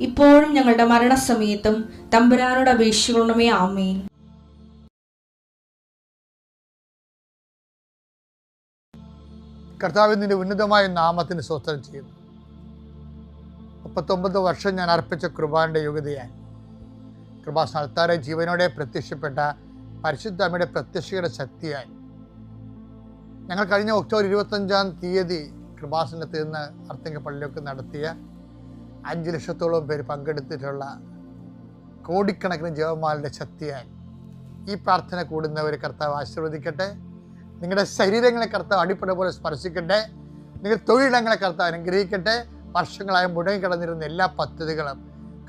ഇപ്പോഴും ഞങ്ങളുടെ മരണസമയത്തും തമ്പുരാനോട് അപേക്ഷിക്കണമേ ആമേൻ. കർത്താവിന്റെ ഉന്നതമായ നാമത്തിന് സ്വസ്ഥം ചെയ്യുന്നു. മുപ്പത്തൊമ്പത് വർഷം ഞാൻ അർപ്പിച്ച കൃപാന്റെ യോഗ്യതയായി കൃപാസ്ഥാനത്താരെ ജീവനോടെ പ്രത്യക്ഷപ്പെട്ട പരിശുദ്ധ അമ്മയുടെ പ്രത്യക്ഷയുടെ ശക്തിയായി ഞങ്ങൾ കഴിഞ്ഞ ഒക്ടോബർ ഇരുപത്തഞ്ചാം തീയതി കൃപാസനത്തിൽ നിന്ന് അർത്തിങ്ക പള്ളിയൊക്കെ നടത്തിയ അഞ്ച് ലക്ഷത്തോളം പേര് പങ്കെടുത്തിട്ടുള്ള കോടിക്കണക്കിന് ജപമാലയുടെ ശക്തിയായി ഈ പ്രാർത്ഥന കൂടുന്നവർ കർത്താവ് ആശീർവദിക്കട്ടെ. നിങ്ങളുടെ ശരീരങ്ങളെ കർത്താവ് അടിപ്പട പോലെ സ്പർശിക്കട്ടെ. നിങ്ങളുടെ തൊഴിലിടങ്ങളെ കർത്താവ് അനുഗ്രഹിക്കട്ടെ. വർഷങ്ങളായി മുടങ്ങിക്കിടന്നിരുന്ന എല്ലാ പദ്ധതികളും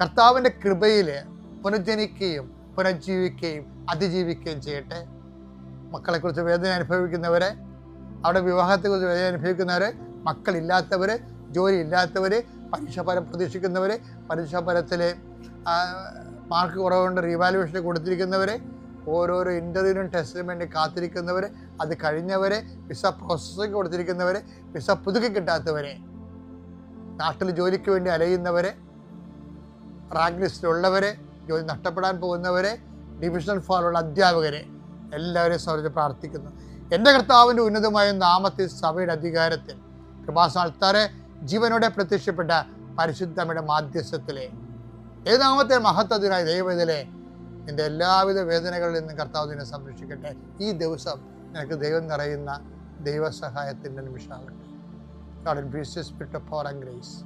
കർത്താവിന്റെ കൃപയിൽ പുനർജനിക്കുകയും പുനർജീവിക്കുകയും അതിജീവിക്കുകയും ചെയ്യട്ടെ. മക്കളെക്കുറിച്ച് വേദന അനുഭവിക്കുന്നവരെ അവിടെ വിവാഹത്തെക്കുറിച്ച് വേദന അനുഭവിക്കുന്നവർ മക്കളില്ലാത്തവർ ജോലി ഇല്ലാത്തവർ പരീക്ഷാഫലം പ്രതീക്ഷിക്കുന്നവർ പരീക്ഷാഫലത്തിലെ മാർക്ക് കുറവുകൊണ്ട് റീവാലുവേഷൻ കൊടുത്തിരിക്കുന്നവരെ ഓരോരോ ഇന്റർവ്യൂവിനും ടെസ്റ്റിനും വേണ്ടി കാത്തിരിക്കുന്നവരെ അത് കഴിഞ്ഞവരെ വിസ പ്രോസസ്സിംഗ് കൊടുത്തിരിക്കുന്നവരെ വിസ പുതുക്കി കിട്ടാത്തവരെ നാട്ടിൽ ജോലിക്ക് വേണ്ടി അലയുന്നവരെ റാങ്ക് ലിസ്റ്റിലുള്ളവരെ ജോലി നഷ്ടപ്പെടാൻ പോകുന്നവരെ ഡിവിഷൻ ഫോറുള്ള അധ്യാപകരെ എല്ലാവരെയും സമർപ്പിച്ച് പ്രാർത്ഥിക്കുന്നു. എന്റെ കർത്താവിന്റെ ഉന്നതമായ നാമത്തിൽ സഭയുടെ അധികാരത്തിൽ കൃപാസാൽത്താറെ ജീവനോടെ പ്രത്യക്ഷപ്പെട്ട പരിശുദ്ധമ്മയുടെ മാധ്യസ്ഥത്തിലെ ഏതാമത്തെ മഹത്വത്തിനായ ദൈവത്തിലെ നിന്റെ എല്ലാവിധ വേദനകളിൽ നിന്നും കർത്താവ് നിന്നെ സംരക്ഷിക്കട്ടെ. ഈ ദിവസം നിനക്ക് ദൈവം നിറയുന്ന ദൈവസഹായത്തിന്റെ നിമിഷമാകട്ടെ grace.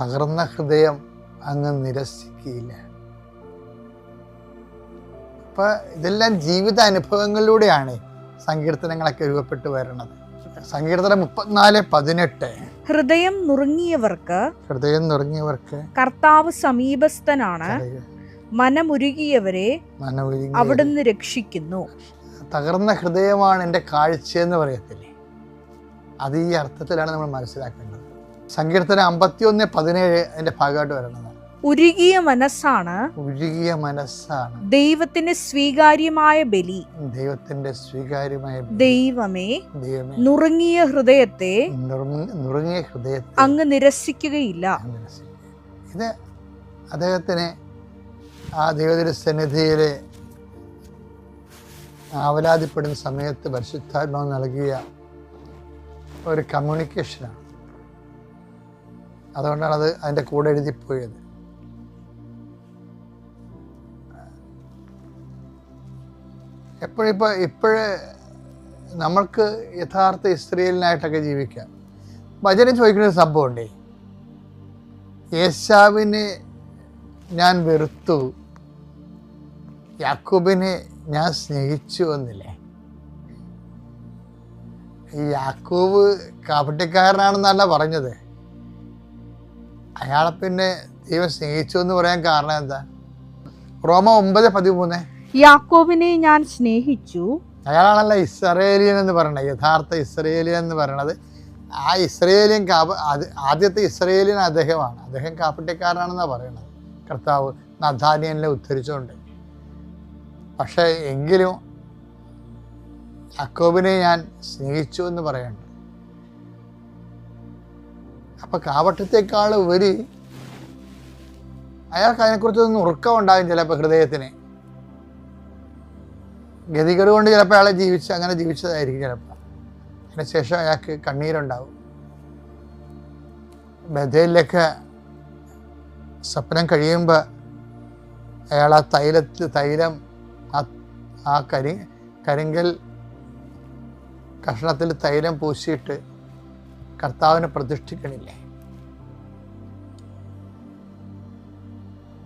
തകർന്ന ഹൃദയം അങ്ങ് നിരസിക്കുകയില്ല. അപ്പൊ ഇതെല്ലാം ജീവിത അനുഭവങ്ങളിലൂടെയാണ് സങ്കീർത്തനങ്ങളൊക്കെ രൂപപ്പെട്ടു വരുന്നത്. സങ്കീർത്തനം മുപ്പത്തിനാല് പതിനെട്ട്. ഹൃദയം നുറുങ്ങിയവർക്ക് ഹൃദയം നുറുങ്ങിയവർക്ക് കർത്താവ് സമീപസ്ഥനാണ്. മനമുരുകിയവരെ അവിടുന്ന് രക്ഷിക്കുന്നു. തകർന്ന ഹൃദയമാണ് എന്റെ കാഴ്ചയെന്ന് പറയത്തില്ലേ? അത് ഈ അർത്ഥത്തിലാണ് നമ്മൾ മനസ്സിലാക്കേണ്ടത്. സങ്കീർത്തനം അമ്പത്തിയൊന്ന് പതിനേഴ് എന്റെ ഭാഗമായിട്ട് വരണത് ഉരുകിയ മനസ്സാണ് ഉരുകിയ മനസ്സാണ്. ദൈവത്തിന് സ്വീകാര്യമായ ബലി. ദൈവത്തിന്റെ സ്വീകാര്യമായ ദൈവമേ ദൈവമേ. നുറുങ്ങിയ ഹൃദയത്തെ നുറുങ്ങ- നുറുങ്ങിയ ഹൃദയത്തെ അങ്ങ് നിരസിക്കുകയില്ല. ഇത് അദ്ദേഹത്തിന് ആ ദൈവത്തിന്റെ സന്നിധിയിലെ ആവലാതിപ്പെടുന്ന സമയത്ത് പരിശുദ്ധാത്മാവ് നൽകിയ ഒരു കമ്മ്യൂണിക്കേഷനാണ് അതുകൊണ്ടാണ് അത് അതിന്റെ കൂടെ എഴുതിപ്പോയത്. എപ്പോഴിപ്പോൾ ഇപ്പോഴേ നമ്മൾക്ക് യഥാർത്ഥ ഇസ്രയേലിനായിട്ടൊക്കെ ജീവിക്കാം. ഭജന ചോദിക്കുന്ന സംഭവമുണ്ടേ. യേശാവിനെ ഞാൻ വെറുത്തു. യാക്കൂബിനെ ഞാൻ സ്നേഹിച്ചു എന്നില്ലേ? ഈ യാക്കൂബ് കാപട്ടിക്കാരനാണെന്നല്ല പറഞ്ഞത്. അയാളെ പിന്നെ ദൈവം സ്നേഹിച്ചു എന്ന് പറയാൻ കാരണം എന്താ? റോമ ഒമ്പത് പതിമൂന്ന്. യാക്കോബിനെ ഞാൻ സ്നേഹിച്ചു. അയാളാണല്ലോ ഇസ്രയേലിയൻ എന്ന് പറയുന്നത്. യഥാർത്ഥ ഇസ്രയേലിയൻ എന്ന് പറയുന്നത്. ആ ഇസ്രയേലിയൻ കാപ ആദ്യത്തെ ഇസ്രയേലിയൻ അദ്ദേഹമാണ്. അദ്ദേഹം കാപ്പട്ടിക്കാരനാണെന്നാണ് പറയുന്നത്. കർത്താവ് നഥാനിയനെ ഉദ്ധരിച്ചുകൊണ്ട്. പക്ഷേ എങ്കിലും യാക്കോബിനെ ഞാൻ സ്നേഹിച്ചു എന്ന് പറയുന്നുണ്ട്. അപ്പൊ കാവട്ടത്തെക്കാൾ ഉപരി അയാൾക്ക് അതിനെക്കുറിച്ചൊന്നും ഉറക്കം ഉണ്ടാകും ചിലപ്പോൾ ഹൃദയത്തിന്. ഗതികേട് കൊണ്ട് ചിലപ്പോൾ അയാളെ ജീവിച്ച് അങ്ങനെ ജീവിച്ചതായിരിക്കും ചിലപ്പോൾ അതിനുശേഷം അയാൾക്ക് കണ്ണീരുണ്ടാവും. ബഥയിലൊക്കെ സ്വപ്നം കഴിയുമ്പോൾ അയാൾ ആ തൈലത്തിൽ തൈലം ആ ആ കരി കരിങ്കൽ കഷ്ണത്തിൽ തൈലം പൂശിയിട്ട് കർത്താവിനെ പ്രതിഷ്ഠിക്കണില്ലേ?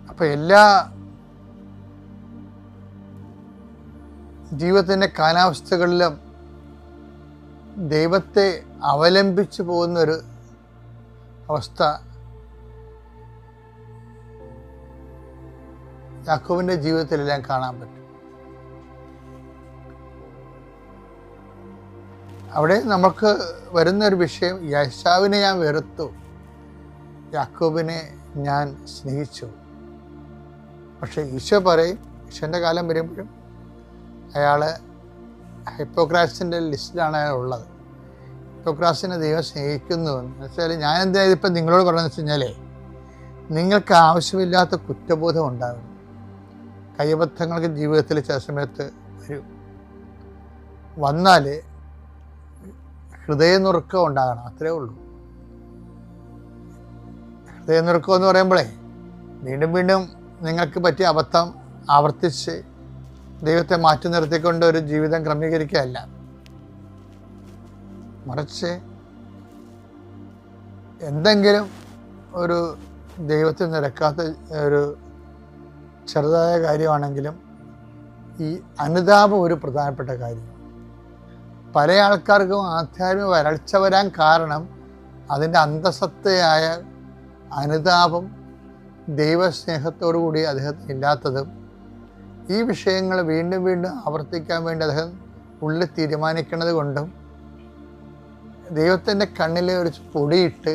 അപ്പോൾ എല്ലാ ജീവിതത്തിന്റെ കാലാവസ്ഥകളിലും ദൈവത്തെ അവലംബിച്ചു പോകുന്നൊരു അവസ്ഥ യാക്കോബിന്റെ ജീവിതത്തിലെല്ലാം കാണാൻ പറ്റും. അവിടെ നമുക്ക് വരുന്നൊരു വിഷയം യശാവിനെ ഞാൻ വെറുത്തു യാക്കോബിനെ ഞാൻ സ്നേഹിച്ചു. പക്ഷേ ഈശോ പറയും ഈശോന്റെ കാലം വരുമ്പോഴും അയാൾ ഹൈപ്പോക്രാസിന്റെ ലിസ്റ്റിലാണ് അയാൾ ഉള്ളത്. ഹിപ്പോക്രാസിനെ ദൈവം സ്നേഹിക്കുന്നു എന്ന് വെച്ചാൽ ഞാൻ എന്താ ഇപ്പം നിങ്ങളോട് പറയുന്നത് വെച്ച് കഴിഞ്ഞാലേ നിങ്ങൾക്ക് ആവശ്യമില്ലാത്ത കുറ്റബോധം ഉണ്ടാകും. കൈബദ്ധങ്ങൾക്ക് ജീവിതത്തിൽ ചില സമയത്ത് വരും. വന്നാൽ ഹൃദയനുറുക്കം ഉണ്ടാകണം അത്രേ ഉള്ളൂ. ഹൃദയനുറുക്കം എന്ന് പറയുമ്പോഴേ വീണ്ടും വീണ്ടും നിങ്ങൾക്ക് പറ്റിയ അബദ്ധം ആവർത്തിച്ച് ദൈവത്തെ മാറ്റി നിർത്തിക്കൊണ്ട് ഒരു ജീവിതം ക്രമീകരിക്കുകയല്ല. മറിച്ച് എന്തെങ്കിലും ഒരു ദൈവത്തിൽ നിരക്കാത്ത ഒരു ചെറുതായ കാര്യമാണെങ്കിലും ഈ അനുതാപം ഒരു പ്രധാനപ്പെട്ട കാര്യം. പല ആൾക്കാർക്കും ആധ്യാത്മിക വരൾച്ച വരാൻ കാരണം അതിന്റെ അന്തസത്തയായ അനുതാപം ദൈവസ്നേഹത്തോടു കൂടി അദ്ദേഹത്തിന് ഇല്ലാത്തതും ഈ വിഷയങ്ങൾ വീണ്ടും വീണ്ടും ആവർത്തിക്കാൻ വേണ്ടി അദ്ദേഹം ഉള്ളിൽ തീരുമാനിക്കുന്നത് കൊണ്ടും ദൈവത്തിന്റെ കണ്ണിൽ ഒരു പൊടിയിട്ട്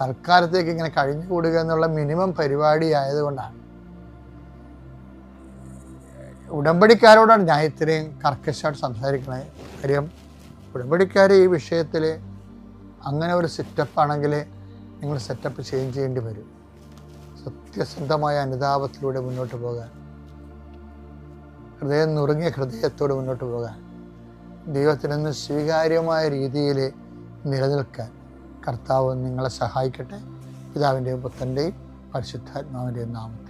തൽക്കാലത്തേക്ക് ഇങ്ങനെ കഴിഞ്ഞുകൂടുക എന്നുള്ള മിനിമം പരിപാടി ആയതുകൊണ്ടാണ്. ഉടമ്പടിക്കാരോടാണ് ഞാൻ ഇത്രയും കർക്കശമായിട്ട് സംസാരിക്കുന്നത് കാര്യം ഉടമ്പടിക്കാർ ഈ വിഷയത്തിൽ അങ്ങനെ ഒരു സെറ്റപ്പ് ആണെങ്കിൽ നിങ്ങൾ സെറ്റപ്പ് ചേഞ്ച് ചെയ്യേണ്ടി വരും. സത്യസന്ധമായ അനുതാപത്തിലൂടെ മുന്നോട്ട് പോകാൻ. ഹൃദയം നുറുങ്ങിയ ഹൃദയത്തോട് മുന്നോട്ട് പോകാൻ. ദൈവത്തിനൊന്ന് സ്വീകാര്യമായ രീതിയിൽ നിലനിൽക്കാൻ കർത്താവ് നിങ്ങളെ സഹായിക്കട്ടെ. പിതാവിന്റെയും പുത്രന്റെയും പരിശുദ്ധാത്മാവിന്റെയും നാമത്തിൽ